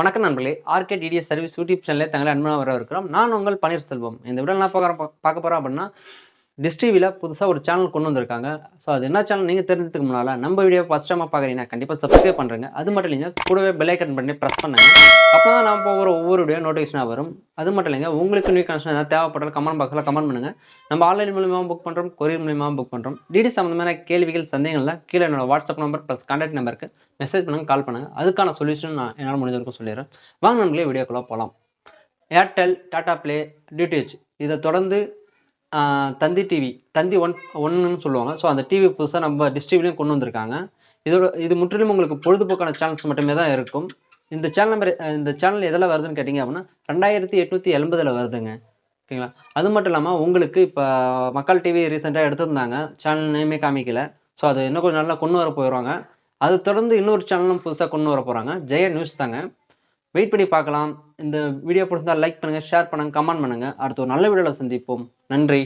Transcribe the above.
வணக்கம் நண்பர்களே. RK TDS service YouTube சேனலில் தங்களை அன்பாக வர இருக்கிறோம் நான் உங்கள் பன்னீர்செல்வம். இந்த விட நான் பார்க்க பார்க்க போகிறோம் அப்படின்னா டிஸ் டிவியில் புதுசாக ஒரு சேனல் கொண்டு வந்திருக்காங்க. ஸோ அது என்ன சேனல் நீங்கள் தெரிஞ்சதுக்கு முன்னால் நம்ம வீடியோ ஃபஸ்ட் டைமாக பார்க்குறீங்கன்னா கண்டிப்பாக சப்ஸ்கிரைப் பண்ணுறங்க அது மட்டும் இல்லைங்க கூடவே பெல் ஐக்கன் பண்ணி ப்ரெஸ் பண்ணுங்க. அப்போ தான் நான் போகிற ஒவ்வொரு வீடியோ நோட்டிஃபிகேஷனாக வரும். அது மட்டும் இல்லைங்க உங்களுக்கு நியூ கனெக்ஷன் ஏதாவது தேவைப்பட்டாலும் கமெண்ட் பாக்ஸில் கமெண்ட் பண்ணுங்கள் நம்ம ஆன்லைன் மூலியமாக புக் பண்ணுறோம் கொரியர் மூலியமாக புக் பண்ணுறோம் டிடி சம்மந்தமான கேள்விகள் சந்தேகங்கள்லாம் கீழே என்னோட வாட்ஸ்அப் நம்பர் ப்ளஸ் கான்டாக்ட் நம்பருக்கு மெசேஜ் பண்ணுங்கள் கால் பண்ணுங்கள் அதுக்கான சொல்யூஷன் நான் என்னால் முடிஞ்ச வரைக்கும் சொல்லிடுறேன். வாங்க நம்மளே வீடியோக்குள்ளே போகலாம் ஏர்டெல் டாடா ப்ளே டிடிஹெச் இதை தொடர்ந்து தந்தி டிவி தந்தி ஒன் ஒன்றுன்னு சொல்லுவாங்க. ஸோ அந்த டிவி புதுசாக நம்ம டிஸ்டிவிலையும் கொண்டு வந்திருக்காங்க. இதோட இது முற்றிலும் உங்களுக்கு பொழுதுபோக்கான சேனல்ஸ் மட்டுமே தான் இருக்கும். இந்த சேனல் நம்பர் இந்த சேனல் எதில் வருதுன்னு கேட்டிங்க அப்படின்னா ரெண்டாயிரத்தி எட்நூற்றி எண்பதில் வருதுங்க. ஓகேங்களா? அது மட்டும் இல்லாமல் உங்களுக்கு இப்போ மக்கள் டிவி ரீசெண்டாக எடுத்திருந்தாங்க. சேனல் நேமே காமிக்கல. ஸோ அது இன்னும் கொஞ்சம் நல்லா கொண்டு வர போயிடுவாங்க. அது தொடர்ந்து இன்னொரு சேனலும் புதுசாக கொண்டு வர போகிறாங்க ஜெய நியூஸ் தாங்க. வெயிட் பண்ணி பார்க்கலாம். இந்த வீடியோ பிடிச்சிருந்தால் லைக் பண்ணுங்கள் ஷேர் பண்ணுங்கள் கமெண்ட் பண்ணுங்கள் அடுத்த ஒரு நல்ல வீடியோவில் சந்திப்போம். நன்றி.